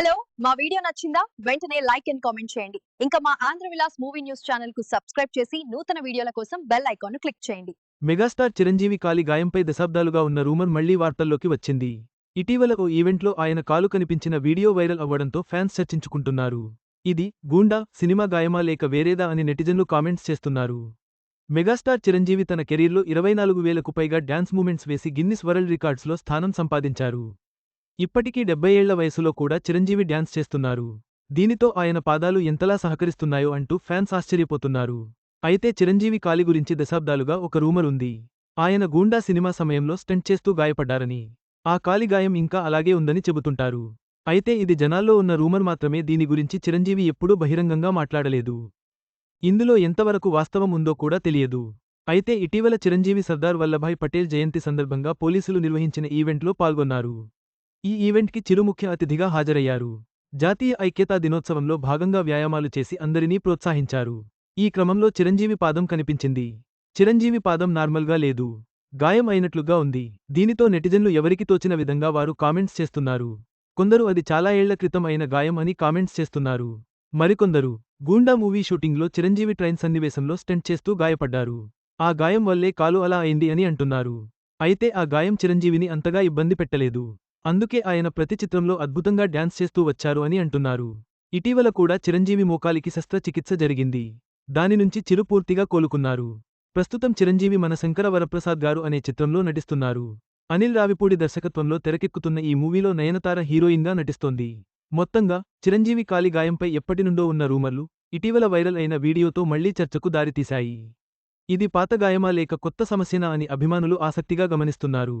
Hello మా video నచ్చిందా? వెంటనే లైక్ అండ్ కామెంట్ చేయండి. ఇంకా మా ఆంధ్ర విలాస్ మూవీ న్యూస్ ఛానల్కు సబ్స్క్రైబ్ చేసి నూతన వీడియోల కోసం బెల్ ఐకాన్ క్లిక్ చేయండి. మెగాస్టార్ చిరంజీవి కాలి గాయంపై దశాబ్దాలుగా ఉన్న రూమర్ మళ్ళీ వార్తల్లోకి వచ్చింది. ఇటీవల ఓ ఈవెంట్లో ఆయన కాలు కనిపించిన వీడియో వైరల్ అవ్వడంతో ఫ్యాన్స్ చర్చించుకుంటున్నారు. ఇది గూండా సినిమా గాయమా లేక వేరేదా అని నెటిజన్లు కామెంట్స్ చేస్తున్నారు. మెగాస్టార్ చిరంజీవి తన కెరీర్లో ఇరవై నాలుగు వేలకు పైగా డ్యాన్స్ మూమెంట్స్ వేసి గిన్నిస్ వరల్డ్ రికార్డ్స్లో స్థానం సంపాదించారు. ఇప్పటికీ డెబ్బై ఏళ్ళ వయసులో కూడా చిరంజీవి డ్యాన్స్ చేస్తున్నారు. దీనితో ఆయన పాదాలు ఎంతలా సహకరిస్తున్నాయో అంటూ ఫ్యాన్స్ ఆశ్చర్యపోతున్నారు. అయితే చిరంజీవి కాలి గురించి దశాబ్దాలుగా ఒక రూమర్ ఉంది. ఆయన గూండా సినిమా సమయంలో స్టంట్ చేస్తూ గాయపడ్డారని. ఆ కాలి గాయం ఇంకా అలాగే ఉందని చెబుతుంటారు. అయితే ఇది జనాల్లో ఉన్న రూమర్ మాత్రమే దీని గురించి చిరంజీవి ఎప్పుడూ బహిరంగంగా మాట్లాడలేదు. ఇందులో ఎంతవరకు వాస్తవం ఉందో కూడా తెలియదు. అయితే ఇటీవల చిరంజీవి సర్దార్ వల్లభాయ్ పటేల్ జయంతి సందర్భంగా పోలీసులు నిర్వహించిన ఈవెంట్లో పాల్గొన్నారు. ఈ ఈవెంట్కి చిరు ముఖ్య అతిథిగా హాజరయ్యారు. జాతీయ ఐక్యతా దినోత్సవంలో భాగంగా వ్యాయామాలు చేసి అందరినీ ప్రోత్సహించారు. ఈ క్రమంలో చిరంజీవి పాదం కనిపించింది. చిరంజీవి పాదం నార్మల్గా లేదు. గాయం అయినట్లుగా ఉంది. దీనితో నెటిజన్లు ఎవరికి తోచిన విధంగా వారు కామెంట్స్ చేస్తున్నారు. కొందరు అది చాలా ఏళ్ళ క్రితం అయిన గాయం అని కామెంట్స్ చేస్తున్నారు. మరికొందరు గూండా మూవీ షూటింగ్లో చిరంజీవి ట్రైన్ సన్నివేశంలో స్టెంట్ చేస్తూ గాయపడ్డారు. ఆ గాయం వల్లే కాలు అలా అయింది అని అంటున్నారు. అయితే ఆ గాయం చిరంజీవిని అంతగా ఇబ్బంది పెట్టలేదు. అందుకే ఆయన ప్రతి చిత్రంలో అద్భుతంగా డ్యాన్స్ చేస్తూ వచ్చారు అని అంటున్నారు. ఇటీవల కూడా చిరంజీవి మోకాలికి శస్త్రచికిత్స జరిగింది. దాని నుంచి చిరు పూర్తిగా కోలుకున్నారు. ప్రస్తుతం చిరంజీవి మన శంకర వరప్రసాద్ గారు అనే చిత్రంలో నటిస్తున్నారు. అనిల్ రావిపూడి దర్శకత్వంలో తెరకెక్కుతున్న ఈ మూవీలో నయనతార హీరోయిన్గా నటిస్తోంది. మొత్తంగా చిరంజీవి కాలి గాయంపై ఎప్పటినుండో ఉన్న రూమర్లు ఇటీవల వైరల్ అయిన వీడియోతో మళ్ళీ చర్చకు దారితీశాయి. ఇది పాత గాయమా లేక కొత్త సమస్యనా అని అభిమానులు ఆసక్తిగా గమనిస్తున్నారు.